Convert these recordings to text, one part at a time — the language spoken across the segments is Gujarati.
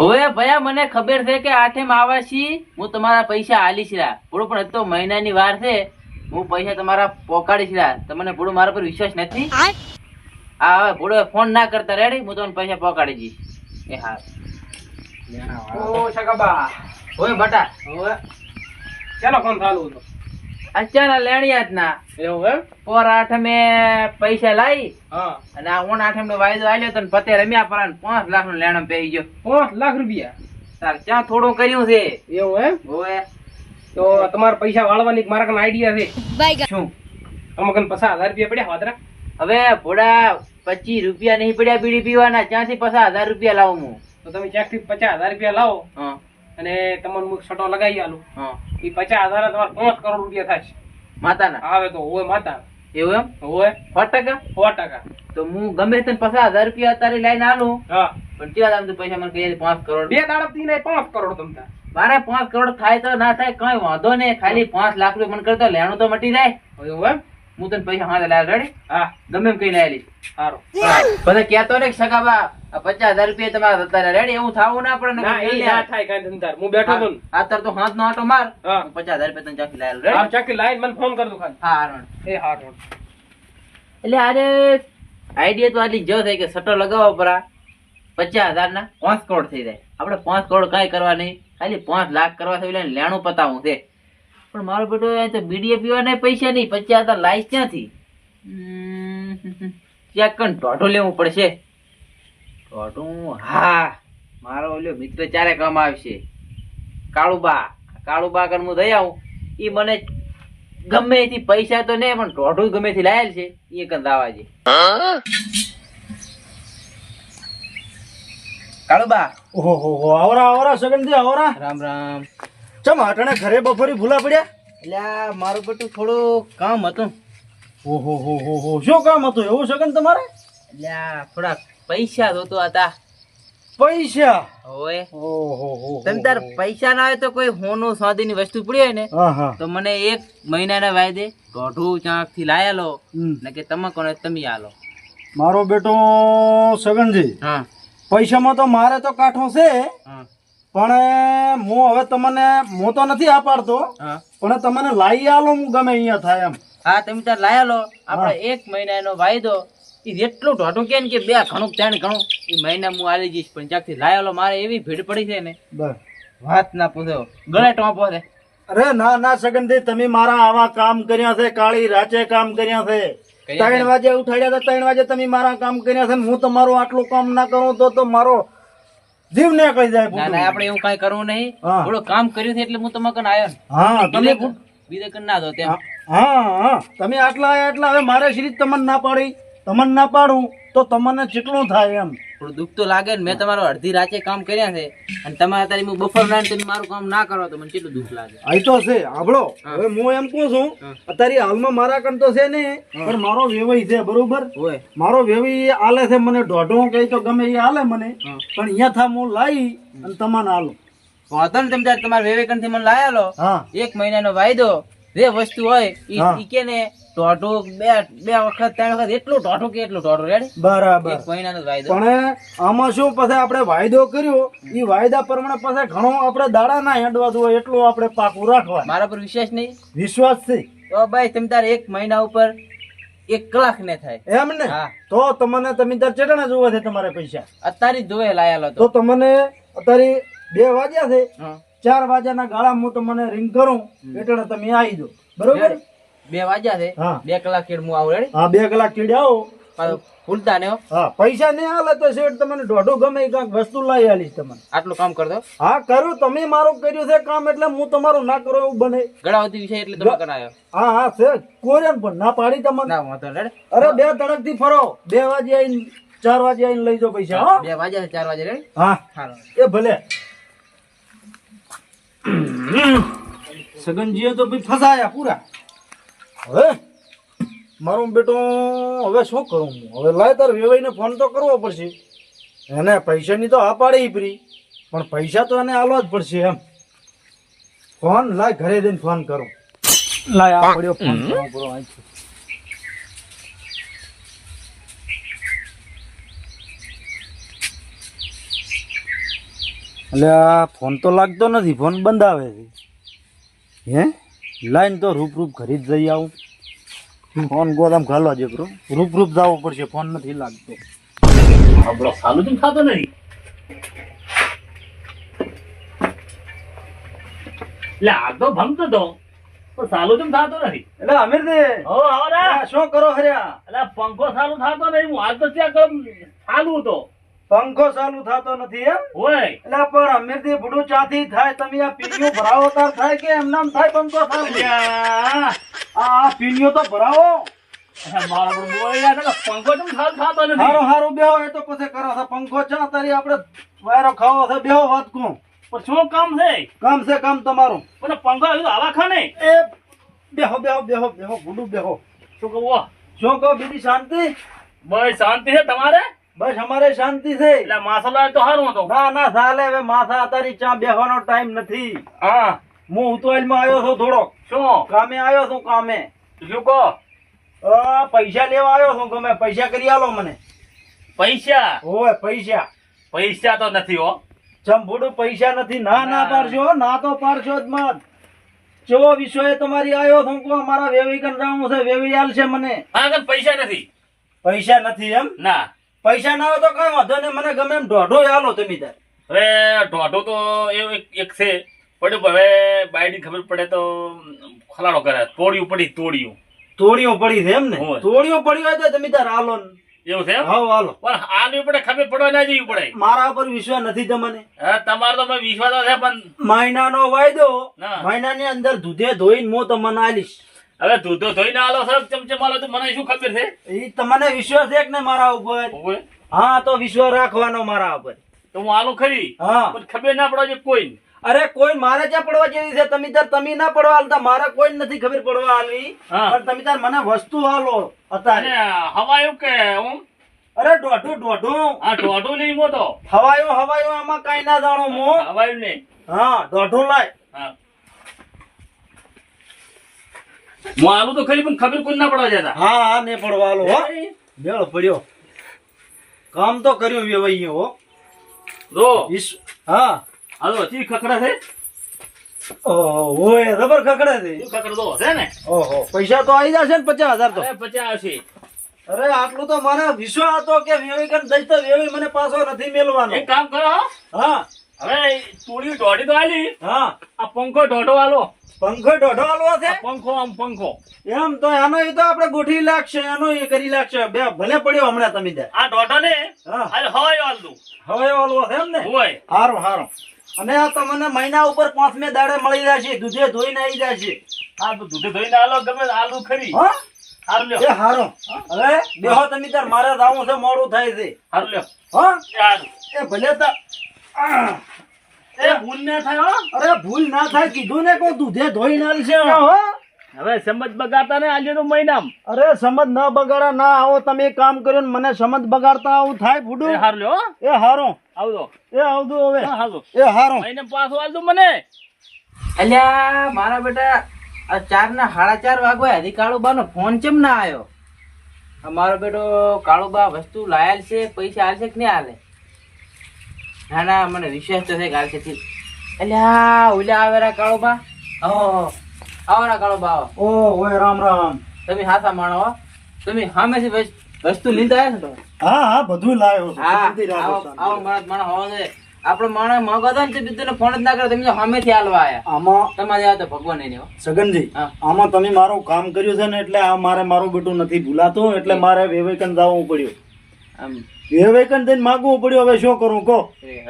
હવે ભયા મને ખબર છે કે આઠેમ આવા છી હું તમારા પૈસા આલીશ રા. પૂરું પણ હજી તો મહિનાની વાર છે. હું પૈસા તમારા પોકાડીશ રા. તમને પૂરું મારા પર વિશ્વાસ નથી? હા હવે પૂરો ફોન ના કરતા રેડી હું તમને પૈસા પોકાડી દઈશ. એ હા. ઓ સગાબા ઓય બટા. હવે ચાલો ફોન ચાલુ હતો અચાનક લેણિયા જ ના. એવું એમ? પોર આઠમે પૈસા લાવી હા. અને આ ઓણ આઠમ નો વાયદો આવ્યો તો પતે રમ્યા પર પાંચ લાખનું લેણમ પેઈ ગયો. પાંચ લાખ રૂપિયા? તાર ક્યાં થોડું કર્યું છે? એવું એમ? ઓય તો તમારે પૈસા વાળવાની મારા કન આઈડિયા છે. શું? અમુક પચાસ હજાર રૂપિયા પડ્યા વાદરા? હવે ભોડા પચીસ રૂપિયા નહીં પડ્યા બીડી પીવાના ક્યાંથી પચાસ હજાર રૂપિયા લાવું હું? તો તમે ક્યાંકથી પચાસ હજાર રૂપિયા લાવો? હા. અને તમને હું છટો લગાવી આલું. એ પચાસ હજાર તમારે પાંચ કરોડ રૂપિયા થશે. માતાના? આવે તો હોય માતા. એવું એમ? હોય. સો ટકા? સો ટકા. તો હું ગમે તે પચાસ હજાર રૂપિયા અત્યારે લઈને આલું. હા. પણ કેવા દામ પૈસા મને કહીએ પાંચ કરોડ. બે દાડા થી નહીં પાંચ કરોડ તમતા મારે પાંચ કરોડ થાય તો ના થાય કઈ વાંધો નહીં. ખાલી પાંચ લાખ રૂપિયા મને કરતો લેણું તો મટી જાય. એવું એમ? હું તને પૈસા હાથે લાવ રેડી હા ગમે એમ કઈ લાયેલી સારું બધા કેતો ને સગા બા પચાસ હજાર રૂપિયા તમારા અત્યારે રેડી એવું થાવું ના પડે ના એ ના થાય કાંઈ ધંધાર. હું બેઠો તો અત્યારે તો હાથ નો આટો માર. હા. પચાસ હજાર રૂપિયા તને ચાકી લાયેલું રેડી ચાકી લાઈન મને ફોન કરજો ખાલી. હા હારણ એ હારણ એટલે આરે આઈડિયા તો આટલી જો થાય કે સટ્ટો લગાવવા પરા પચાસ હજાર ના પાંચ કરોડ થઈ જાય. આપણે પાંચ કરોડ કઈ કરવા નહીં. ખાલી પાંચ લાખ કરવા થઈ લેણું પતાવું છે. પણ મારો બેટો અહીં તો બીડીએ પીવાના પૈસા નહીં પછી આ તો લાઈશ ક્યાંથી? હમ, કણ ટોટો લેવું પડશે? ટોટું હા. મારો ઓલો મિત્ર ચારે કામ આવશે. કાળુબા. કાળુબા કણ હું દઈ આવું. એ મને ગમે એથી પૈસા તો નહીં પણ ઢોઢું ગમે થી લાયેલ છે. એ કણ દાવા છે. કાળુબા. ઓહો હો આવરા આવરા આવરા સગનજી આવરા. રામ રામ. ચમ આટણે ઘરે બપોરી ભૂલા પડ્યા? એટલે મારું બધું થોડું કામ હતું. ઓહો હો હો હો. શું કામ હતું? એવું સગન તમારે? એટલે થોડા પૈસા જોતો હતા. પૈસા? ઓય ઓહો હો તાર પૈસા ના હોય તો કોઈ હોનું સાદીની વસ્તુ પડી હોય ને તો મને એક મહિનાના વાયદે દોઢું ચાંકથી લાયેલો. ને કે તમે કોને તમે આલો. મારો બેટો સગનજી હા. પૈસામાં તો મારે તો કાઠો છે. પણ હું હવે તમને હું તો નથી આપાડતો હા. પણ તમને લાવી આલો હું ગમે અહીંયા થાય એમ. હા તમે તાર આલો. આપણે એક મહિનાનો વાયદો. એટલું જેટલું ઢોઢું કે કે બે ઘણું ત્રણ ઘણું એ મહિના હું આવી જઈશ. પણ ચાકથી લાયેલો મારે એવી ભીડ પડી છે ને. બસ. વાત ના પૂછો. ગળે ટોપો છે. અરે ના ના સગનજી તમે મારા આવા કામ કર્યા છે કાળી રાચે કામ કર્યા છે. ત્રણ વાગે ઉઠાડ્યા હતા ત્રણ વાગે તમે મારા કામ કર્યા છે હું તમારું આટલું કામ ના કરું તો તો મારો જીવ ને કહી જાય ના ના આપણે એવું કઈ કરવું નહીં. થોડું કામ કર્યું છે એટલે હું તમે કન આવ્યો હા તમે બીજે કન ના દો તેમ. હા હા. તમે આટલા આયા એટલા હવે મારે શ્રી તમને ના પાડી. તમને ના પાડું તો તમને જેટલું થાય એમ. થોડું દુઃખ તો લાગે ને મેં તમારો અડધી રાતે કામ કર્યા છે અને તમારે તારી હું બફર ના તમે મારું કામ ના કરો તો મને કેટલું દુઃખ લાગે? આ તો છે આભળો હવે હું એમ કહું છું અત્યારે હાલમાં મારા કણ તો છે ને પણ મારો વેવાઈ છે બરોબર? હોય. મારો વેવાઈ આલે છે મને ઢોઢો કઈ તો ગમે એ આલે મને પણ અહીંયા થા હું લાવી અને તમને આલો વાંધો ને તમે તમારા વિવેકાનંદથી મને લાયા લો એક મહિનાનો વાયદો જે વસ્તુ હોય એ. કે ને દોઢું બે બે વખત ત્રણ વખત એટલું દોઢું કે એટલું દોઢું રેડી બરાબર. એક મહિનાનો વાયદો. પણ આમાં શું પછી આપણે વાયદો કર્યો? એ વાયદા પ્રમાણે પછી ઘણો આપણે દાડા ના હેડવા જોઈએ એટલું આપણે પાકું રાખવા મારા પર વિશ્વાસ નહીં? વિશ્વાસ છે. તો ભાઈ તમે તાર એક મહિના ઉપર એક કલાક ને થાય. એમ ને? હા. તો તમને તમે ત્યાં ચેટણા જોવા છે તમારે પૈસા. અત્યારે જ ધોએ લાયેલો તો તમને અત્યારે બે વાગ્યા છે. ચાર વાગ્યાના ગાળા હું તમને રિંગ કરું. એટલે તમે આવી દો બરોબર? બે વાગ્યા છે. બે કલાક કેડ હું આવું રેડી હા બે કલાક કેડ આવો. ભૂલતા ને હા. પૈસા નહીં હાલે તો શેઠ તમને દોઢું ગમે એ કાંઈક વસ્તુ લઈ આલીશ તમને. આટલું કામ કર. હા કરું તમે મારો કર્યું છે કામ એટલે હું તમારું ના કરો એવું બને. ગળાવતી વિષય એટલે તમે કરાયો. હા હા છે કોરિયન પણ ના પાડી તમને. ના વાંધો રેડી અરે બે તડકથી ફરો. બે વાગે આવીને ચાર વાગે આવીને લઈ જાઓ પૈસા હા. બે વાગ્યા છે ચાર વાગે રેડી હા. એ ભલે. સગનજીએ તો ભાઈ ફસાયા પૂરા. હવે? મારું બેટો હવે શું કરું હું? હવે લાય તાર વેવાઈને ફોન તો કરવો પડશે. એને પૈસાની તો આ પાડે ફ્રી. પણ પૈસા તો એને આલવા જ પડશે એમ. ફોન લાય ઘરે જઈને ફોન કરું. લાય આ પડ્યો ફોન. કરો એટલે આ ફોન તો લાગતો નથી. ફોન બંધ આવે છે. હે? લાઈન તો રૂપ રૂપ ઘરી જ જઈ આવું. ફોન ગોદામ ઘાલવા જેકરો રૂપ રૂપ જવો પડશે ફોન નથી લાગતો. આપણો સાલું તો ખાતો નહીં. એટલે આ તો ભમતો તો પણ સાલું કેમ થતો નથી. એટલે અમીર દે. હો આવરા શું કરો હર્યા? એટલે પંખો સાલું થતો નહીં. હું આજ તો ત્યાં સાલું તો. પંખો ચાલુ થતો નથી એમ? હોય એટલે પણ અમીર દે ભૂડું ચાથી થાય તમે આ પીણીઓ ભરાવો તાર થાય કે એમ? નામ થાય પંખો ચાલુ આ પીણીઓ તો ભરાવો. હારો હારો બેહો એ તો પછી કરો છો. પંખો ચા તારી આપણે વાયરો ખાવો છે બેહો વાત પણ શું કામ છે? કામ છે કામ તમારું. પણ પંખો હજુ હવા ખાને. એ બેહો બેહો બેહો બેહો ભૂડું બેહો. શું કહું શું કહો બીજી શાંતિ? બસ શાંતિ છે તમારે? બસ અમારે શાંતિ છે. એટલે માસલો તો સારું હતો. ના ના ચાલે હવે માથા તારી ચા બેહવાનો ટાઈમ નથી. હા. હું ઉતવાલમાં આવ્યો છું થોડોક. શું? કામે આવ્યો છું કામે. શું કહો? પૈસા લેવા આવ્યો છું ગમે પૈસા કરી આલો મને. પૈસા? ઓય પૈસા. પૈસા તો નથી હો. ચંપુડું પૈસા નથી. ના ના પારશો પાડશો ના તો પાડશો જ મત. જો વિષય તમારી આવ્યો છું કો મારા વેવી કંટાળું છે વેવી આલ છે મને. આગળ પૈસા નથી. પૈસા નથી એમ? ના. પૈસા ના હોય તો કઈ વાંધો નહીં. મને ગમે એમ દોઢો આલો તમે તાર હવે દોઢો તો એવું એક એક છે. પણ હવે બાયડી ખબર પડે તો ખલાડો કરે. તોડ્યું પડી તોડ્યું. તોડિયું પડી છે એમ ને. તોડીઓ પડી હોય તો તમે તાર આલો ને. એવું છે હા હાલો. આલો પણ આલવી પડે ખબર પડવા ના જવી પડે. મારા ઉપર વિશ્વાસ નથી તમને. હા તમારો તો વિશ્વાસ છે પણ મહિનાનો વાયદો. ના. મહિનાની અંદર દૂધે ધોઈને હું તમને આલીશ. હવે દૂધો ધોઈને આલો સર ચમચમ આલો તો મને શું ખબર છે? એ તમને વિશ્વાસ છે કે ને મારા ઉપર? હા તો વિશ્વાસ રાખવાનો મારા ઉપર. તો હું આલો ખરી હા. પણ ખબર ના પડવા જોઈએ કોઈ અરે કોઈ મારે ક્યાં પડવા જેવી છે? તમે તાર તમે ના પડવા હાલતા મારે કોઈ નથી ખબર પડવા હાલવી પણ તમે તાર મને વસ્તુ હાલો અત્યારે. હવાયું કે હું? અરે દોઢું દોઢું. આ દોઢું નહીં મો તો. હવાયું હવાયું આમાં કઈ ના જાણો મો હવાયું નહીં. હા દોઢું લાય. હા. હું આલું તો ખરી પણ ખબર કોઈ ના પડવા જતા હા હા ને પડવા હો. બેળ પડ્યો. કામ તો કર્યું વેવાઈએ હો. જો. હા. હાલો ચી ખખડા છે? ઓય રબર ખકડે છે. શું ખખડ ને? ઓહો પૈસા તો આવી જશે ને પચાસ હજાર તો. પચાસ આવશે અરે આટલું તો મને વિશ્વાસ હતો કે વેવિકન દઈ તો વેવી મને પાછો નથી મેલવાનો એક કામ કરો હો. હવે તોડી દોઢી તો આલી. હા. આ પંખો ઢોઢો આલો. પંખો ઢોઢો આલવો છે? પંખો આમ પંખો. એમ તો આનો એ તો આપણે ગોઠવી લાગશે એનો એ કરી લાગશે. બે ભલે પડ્યો હમણાં તમે દે આ ઢોઢો ને હા. હોય આલ હવે છે એમ ને? હોય. હારું હારું. અને આ તો મને મહિના ઉપર પાંચમે દાડે મળી જશે દૂધે ધોઈને આવી જશે. હા તો દૂધે ધોઈને આલો ગમે આલુ ખરી. હા? હારું લ્યો. હારું. હવે બેહો તમે તાર મારે જાવું છે મોડું થાય છે. હારું લ્યો. હા? એ ભલે તા. એ ભૂલ ના થાય હો. અરે ભૂલ ના થાય કીધું ને કોઈ દૂધે ધોઈને આલશે હો. હવે સમજ બગાડતા ને આજે મહિનામ અરે સમજ ન બગાડા ના આવો તમે એક કામ કર્યો ને મને સમજ બગાડતા આવું થાય એ ફૂડું હારું લ્યો એ હારો. આવજો. એ આવજો હવે. હા એ હારો. મહિને પાછું આલ મને. અલ્યા મારા બેટા આ ચાર ના સાડા ચાર વાગવા હજી કાળુબા નો ફોન ચેમ ના આવ્યો મારો બેટો કાળુબા વસ્તુ લાયેલ છે પૈસા આલશે કે નહીં આલે? ના ના મને વિશ્વાસ તો છે કે આલશે અલ્યા ઓલા આવેરા કાળુબા. આવો ઓ ઓય રામ રામ. તમે હાથા માણો તમે સામેથી વસ્તુ લીધા આવ્યા છો તમે? હા હા બધું લાવ્યો હા આવો માણસ માણસ હોવો જોઈએ. આપણો માણસ મોગો હતો ને બીજું ફોન જ ના કરે તમે સામેથી હાલવા આવ્યા આમાં તમારે આ તો ભગવાન નહીં સગનજી હા. આમાં તમે મારું કામ કર્યું છે ને એટલે આ મારે મારું બેટું નથી ભૂલાતું એટલે મારે વેવેકન જવું પડ્યું. આમ. વેવેકન દઈને માગવું પડ્યું હવે શું કરું કહો.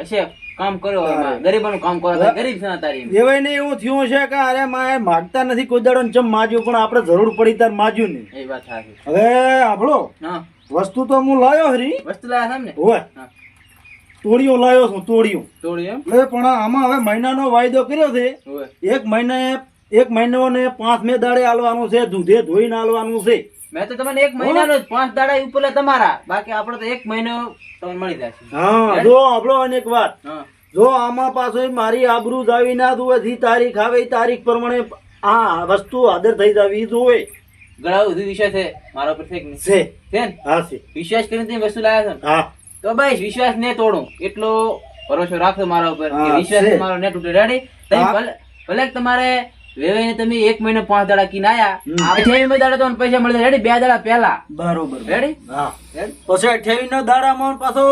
હશે. કામ કરો ગરીબાનું કામ કરો. ગરીબ છે તારી એવાય વેવાઈને એવું થયું છે કે અરે માં માગતા નથી કોઈ દાડો ને ચમ માજ્યું પણ આપણે જરૂર પડી તાર માજ્યું નહીં. એ વાત સાચી. હવે આપણો વસ્તુ તો હું લાયો હરી. વસ્તુ લાયા છે ને હોય. તોડીઓ તોડિયો લાયો છું તોડિયું તોડીઓ એમ? એટલે પણ આમાં હવે મહિનાનો વાયદો કર્યો છે. એક મહિને એક મહિનો ને પાંચ મે દાડે આલવાનું છે દૂધે ધોઈને આલવાનું છે. મેં તો તમને એક મહિનાનો જ પાંચ દાડા ઉપર તમારા. બાકી આપણે તો એક મહિનો તમને મળી જશે. હા જો આપણો અનેક વાત. જો આમાં પાછો મારી આબરૂ જાવી ના દુવે જી તારીખ આવે તારીખ પ્રમાણે આ વસ્તુ હાજર થઈ જાવી જોવે. ઘણા બધું વિષય છે. મારા પર છે. છે હા છે. વિશ્વાસ કરીને તમે વસ્તુ લાવ્યા છો હા. તો ભાઈ વિશ્વાસ ને તોડું. એટલો ભરોસો રાખો મારા ઉપર. કે વિશ્વાસ મારો ને તૂટે રેડી ભલે તમારે વેવાઈને તમે એક મહિને પાંચ દાડા કીને આયા હમ. અઠ્યાવીસ દાડા તમને પૈસા મળે રેડી? બે દાડા પહેલા. બરોબર રેડી? હા. પછી અઠ્યાવીસ ના દાડામાં પાછો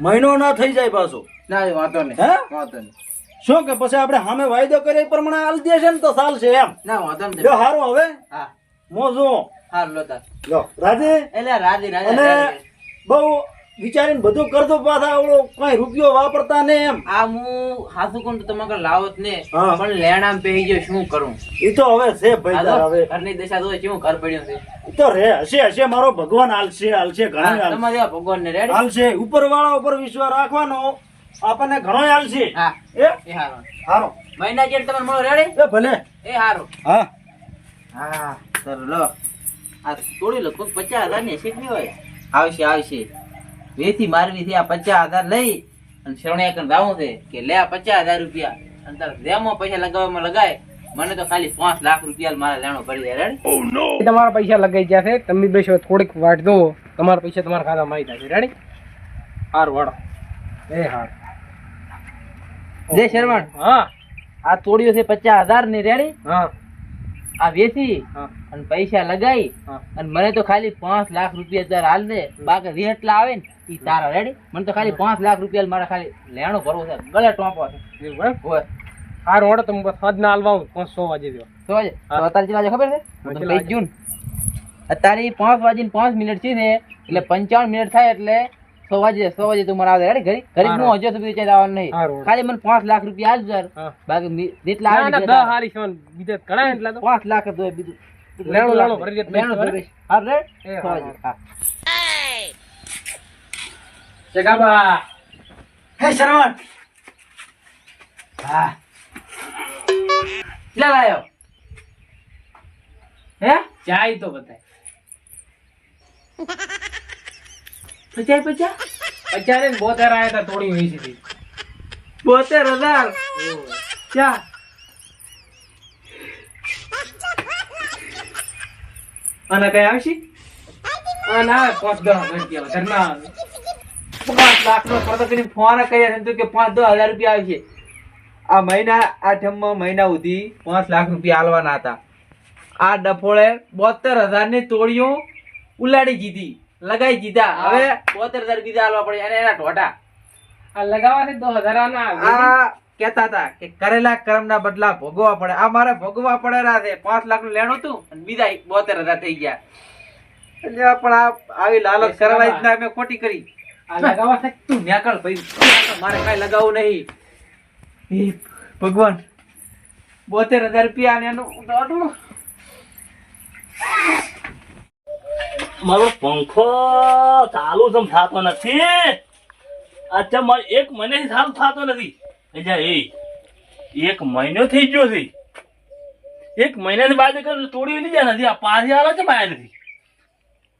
મહિનો ના થઈ જાય પાછો. ના વાંધો નહીં. હે? વાંધો નહીં. શું કે પછી આપણે સામે વાયદો કરે એ પ્રમાણે હાલ દેશે ને તો ચાલશે એમ. ના વાંધો નહીં. જો સારું હવે. હા. મોજો હારું લો તાર. લો રાધે એટલે રાજી રાજી રાજી. બહુ વિચારીને બધું કરતો પાછા આવડો કઈ રૂપિયો વાપરતા ને એમ. આ હું હાસુ કોણ તો તમારે લાવો જ ને પણ લેણામ પહેરી ગયો શું કરું? એ તો હવે છે ભાઈ હવે. ઘરની દશા જો કેવું ઘર પડ્યું છે? તો રે હશે હશે મારો ભગવાન હાલશે હાલશે ઘણા તમારે ભગવાન ને રેડી હાલશે ઉપર વાળા ઉપર વિશ્વાસ રાખવાનો આપણને ઘણો હાલશે. હા. એ? એ હારો. હારો. મહિના જેટ તમારે મળો રેડી એ ભલે. એ હારો. હા. હા સર લો. આ તોડી લો કોઈ પચાસ હજારની શીખવી હોય? આવશે આવશે. વેથી મારવી થી આ પચાસ હજાર લઈ અને શરણ્યા કરીને જાવું છે કે લે આ પચાસ હજાર રૂપિયા. અને તારે જેમાં પૈસા લગાવવામાં લગાય. મને તો ખાલી પાંચ લાખ રૂપિયા મારા લેણો ભરી દે તમારા પૈસા લગાઈ ગયા છે. તમે બે થોડીક વાટ દો તમારા પૈસા તમારા ખાતામાં આવી જશે રેડી હાર વાળો એ હાર. જય શરવણ હા. આ તોડ્યો છે પચાસ હજારની રેડી? હા. આ વેચી અને પૈસા લગાઈ અને મને તો ખાલી પાંચ લાખ રૂપિયા તાર હાલ દે બાકી જે એટલા આવે ને એ તારા રેડી મને તો ખાલી પાંચ લાખ રૂપિયા મારા ખાલી લેણો ભરવો છે ગળે ટોંપો છે. એવું રોડ તમે બસ સાંજ ના હાલવા પાંચ સો વાગે દો સો વાગે? તો અત્યારે કેટલા ખબર છે? લઈ તમને કહી જ જઉં ને. અત્યારે પાંચ વાગીને પાંચ મિનિટ છે ને એટલે પંચાવન મિનિટ થાય એટલે સો વાગે સો વાગે તું મને આવે. રેડી ઘરે ઘરે હું હજો સુધી ચાલ આવવાનું નહીં. ખાલી મને પાંચ લાખ રૂપિયા આજ સર બાકી જેટલા આવે ના, ને હારી સોન બીજા ઘણા એટલા તો. પાંચ લાખ તો બીજું લેણો લેણો ભરી દે તો લેણું ભરી હા રે? રેડ? સો હા, વાગે. હા. જગાબા. હે શરવણ. હા. લે લાયો? હે? ચાય તો બતાય પચાસ પચાસ? અત્યારે ને બોતેર આવ્યા હતા થોડી હોય છે બોતેર હજાર? ચા અને કઈ આવશે? અને ના પાંચ દસ હજાર રૂપિયા વધારે ના આવે. પાંચ લાખ નો ખર્ચો કરીને ફોન કર્યા છે કે પાંચ દસ હજાર રૂપિયા આવશે. આ મહિના આઠમમાં મહિના સુધી પાંચ લાખ રૂપિયા આલવાના હતા. આ ડફોળે બોતેર હજારની તોડીઓ ઉલાડી જીધી લગાઈ જીધા હવે બોતેર હજાર બીજા આલવા પડે. અને એના ઢોટા આ લગાવવાથી દો હજાર આ ના કેતા હતા કે કરેલા કર્મના બદલા ભોગવવા પડે. આ મારે ભોગવવા પડેલા છે. પાંચ લાખનું લેણું હતું અને બીજા બોતેર હજાર થઈ ગયા. એટલે પણ આ આવી લાલચ કરવા જ ના મેં ખોટી કરી. આ લગાવવા તું ન્યાકળ ભાઈ. મારે કઈ લગાવવું નહીં. ભગવાન. બોતેર હજાર રૂપિયા અને એનું. મારો પંખો ચાલુ જેમ થતો નથી. અચ્છા, મારે એક મહિને ચાલુ થતો નથી. એ, એક મહિનો થઈ ગયો છે. એક મહિનાની બાદ તોડી લીધી નથી આ પાછી આવે છે માયા નથી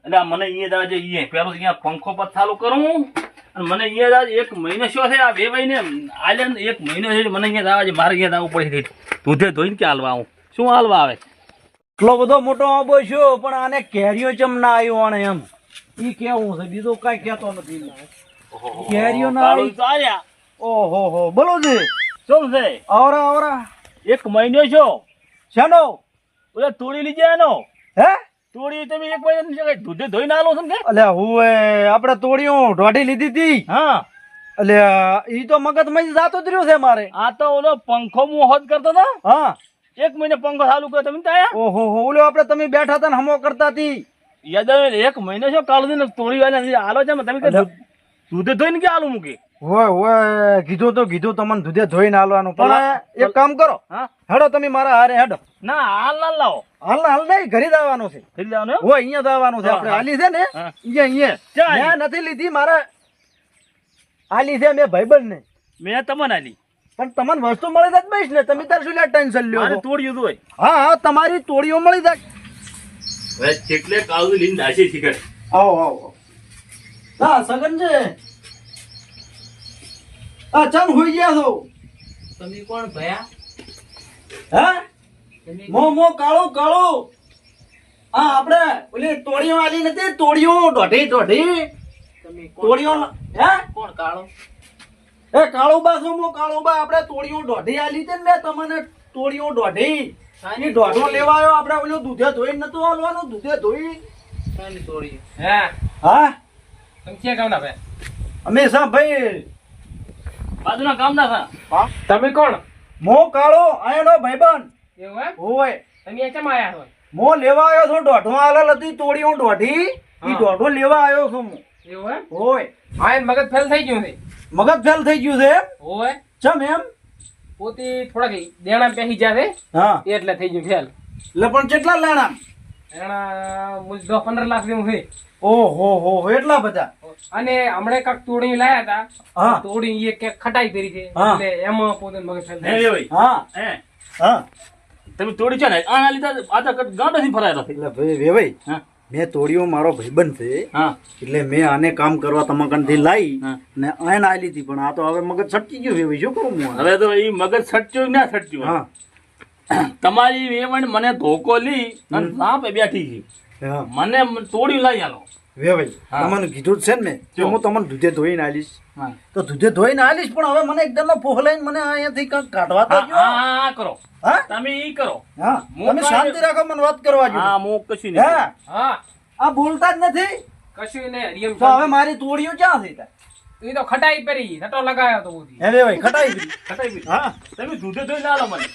એટલે મને અહીંયા દાદા છે, અહીંયા. પેલો અહીંયા પંખો પર ચાલુ કરું અને મને અહીંયા દાદા એક મહિનો શું છે આ બે ભાઈને આલે એક મહિનો છે, મને અહીંયા છે, મારે અહીંયા દાવું પડે છે દૂધે ધોઈને કે હાલવા આવું. શું હાલવા આવે? એટલો બધો મોટો આંબો છો પણ આને કેરીઓ ચમ ના આવ્યો આને એમ. ઈ કેવું છે? બીજું કઈ કેતો નથી. કેરીઓ ના આવી ઓહો હો. બોલો જી શું છે? આવરા આવરા. એક મહિનો છો? શેનો? ઓલે તોડી લીજે એનો હે? તોડી તમે એક મહિના દૂધે ધોઈ ધોઈને આલો છો ને કે અલે હુએ આપણે તોડીઓ ઢોઢી લીધી હતી. હા. અલે ઈ તો મગજમાં જાતો જ રહ્યો છે મારે. આ તો ઓલો પંખો હું હોદ કરતો હતો હા. એક મહિને પંખો ચાલુ કર્યો તમે ત્યાં? ઓહો હો ઓલો આપણે તમે બેઠા હતા ને હમો કરતા હતી યાદ એક મહિનો છો કાલ દિન તોડી વાળા આલો છે તમે કે દૂધે ધોઈને કે આલુ મૂકી? હોય હોય કીધું તો કીધું તમને દૂધે ધોઈને આલવાનું. પણ એક કામ કરો. હા? હેડો તમે મારા હારે હેડો. ના હાલ ના લાવો. હાલ હાલ નહીં ઘરે જ આવવાનું છે. ઘરે જવાનું હોય અહીંયા જ આવવાનું છે આપણે. આલી હાલી છે ને. અહીંયા અહીંયા. મેં નથી લીધી મારે હાલી છે મેં ભાઈબંધ ને મેં તમને આલી પણ તમને વસ્તુ મળી જાય બેસ ને તમે તાર શું ટેન્શન લ્યો મારે છો? તોડ્યું હોય. હા હા તમારી તોડીઓ મળી જાય. હવે ચેટલે કાળું લઈને દાસી શીખે આવો આવો હા સગન છે. હા ચમ હોઈ ગયા છો? તમે કોણ ભયા? હે? મો મો કાળો કાળો. હા આપણે ઓલી તોડીઓ આલી નથી તોડીઓ દોઢી દોઢી તમે તોડીઓ હે? કોણ કાળો? એ કાળુબા શું મો કાળુબા આપણે તોડીઓ દોઢી આલી છે ને તમને તોડીઓ દોઢી. સાની દોઢો લેવા આવ્યો આપણે ઓલું દૂધે ધોઈ નતું હાલવાનું દૂધે ધોઈ. સાની તોડી હે? હા? તમે ક્યાં ગામના ભાઈ? અમે સા ભાઈ બાજુના ગામના ના હા? તમે કોણ? મો કાળો આયનો ભાઈબંધ. એવું હે ઓય તમે એ કેમ આયા છો? મો લેવા આવ્યો છું દોઢો આલેલ હતી તોડીઓ દોઢી. ઈ હા. દોઢો લેવા આવ્યો છું હું. એવું હે ઓય આયન મગજ ફેલ થઈ ગયું છે. મગજ ફેલ થઈ ગયું છે ઓય. ચમ એમ? પોતે થોડાક દેણા પેહી જાવે હા. એટલે થઈ ગયું ફેલ. એટલે પણ કેટલા લેણા? એના મુજ દસ પંદર લાખ જેવું છે. ઓહો હો હો એટલા બધા? અને હમણે કાક તોડી લાયા હતા. હા. તોડી એ કે ખટાઈ કરી છે. હા. એટલે એમાં પોતે મગજ ફેલ ભાઈ. હા. હે. હા. તમે તોડી છે ને? આના લીધે આધા ગાંડા થી ફરાયેલો ભાઈ વેવાઈ હા. મેં તોડ્યો મારો ભાઈબંધ છે. હા. એટલે મેં આને કામ કરવા તમાકનથી લાવી. ને આને આલી લીધી પણ આ તો હવે મગજ છટકી ગયું ભાઈ શું કરું હું હવે તો એ મગજ સચ્યું ના સચ્યું હા. તમારી વેવણ મને ધોકો લી અને સાપે બેઠી છે મને તોડી લાવી આલો. વેવાઈ. તમને કીધું છે ને કે હું તમને દૂધે ધોઈને આલીશ. તો દૂધે ધોઈને આલીશ પણ હવે મને એકદમ ફોહ લઈને મને અહીંયાથી કંઈક કાઢવા તો હા, કરો. તમે ઈ કરો. હા. તમે શાંતિ રાખો મને વાત કરવા જો હા હું કશું નહીં. હા. હા. આ બોલતા જ નથી. કશું નહીં તો હવે મારી તોડીઓ ક્યાં થઈ? એ તો ખટાઈ પેરી નટો લગાયો તો બધી હે ભાઈ ખટાઈ પેરી. ખટાઈ પેરી. હા. તમે જૂઠે ધોઈ ના લો મને.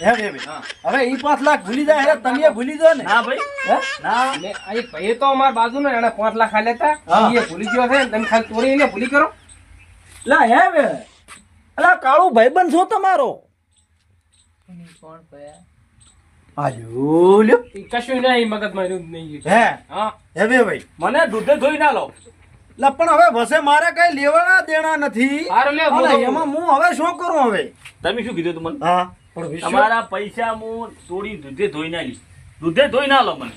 હે વેવાઈ હવે ઈ પાંચ લાખ ભૂલી જાય હે તમે ભૂલી જો ને. ના ભાઈ. હે? ના. મે આ ભાઈ તો અમારા બાજુ ને એને પાંચ લાખ આ લેતા. એ ભૂલી ગયો છે તમે ખાલી તોડી ને ભૂલી કરો. લા હે બે અલા કાળુ ભાઈબંધ છો તમારો? કોણ ભયા આજો લ્યો કશું નહીં મગજમાં રહ્યું નહીં હે? હા. હે ભાઈ. મને દૂધે ધોઈ ના લા. પણ હવે વસે મારે કઈ લેવાના દેણા નથી. એમાં હું હવે શું કરું હવે? તમે શું કીધું તું મને? હા. તમારા પૈસા હું થોડી દૂધે ધોઈ ના લી દૂધે ધોઈ ના લો મને.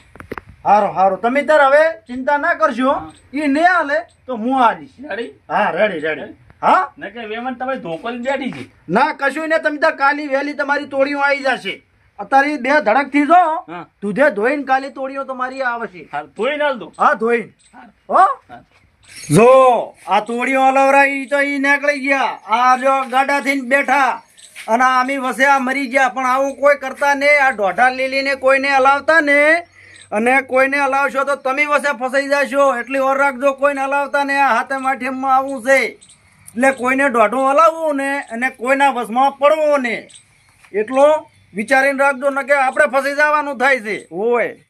હારો હારો. તમે તાર હવે ચિંતા ના કરશો. એ ને હાલે તો હું આવીશ રેડી હા રેડી રેડી હા? ને કે વેમન તમે ધોકલ બેઠી છે. ના કશું ને તમે તાર કાલી વહેલી તમારી તોડીઓ આવી જશે. અત્યારે બે ધડકથી જો દૂધે ધોઈને કાલી તોડીઓ તમારી આવશે. હા ધોઈ ના દો. હા ધોઈ હો. જો, આ તોડીઓ એ તો એ નીકળી ગયા. આ જો ગાડા થઈને બેઠા અને આમી વસે આ મરી ગયા. પણ આવું કોઈ કરતા નહીં આ ઢોઢા લીલીને કોઈને હલાવતા ને? અને કોઈને હલાવશો તો તમે વસે ફસાઈ જશો. એટલી ઓર રાખજો, કોઈને હલાવતા ને આ હાથે માઠેમમાં આવવું છે. એટલે કોઈને ઢોઢું હલાવવું ને અને કોઈના વસમાં પડવું ને. એટલો વિચારીને રાખજો ન કે આપણે ફસાઈ જવાનું થાય છે. હોય.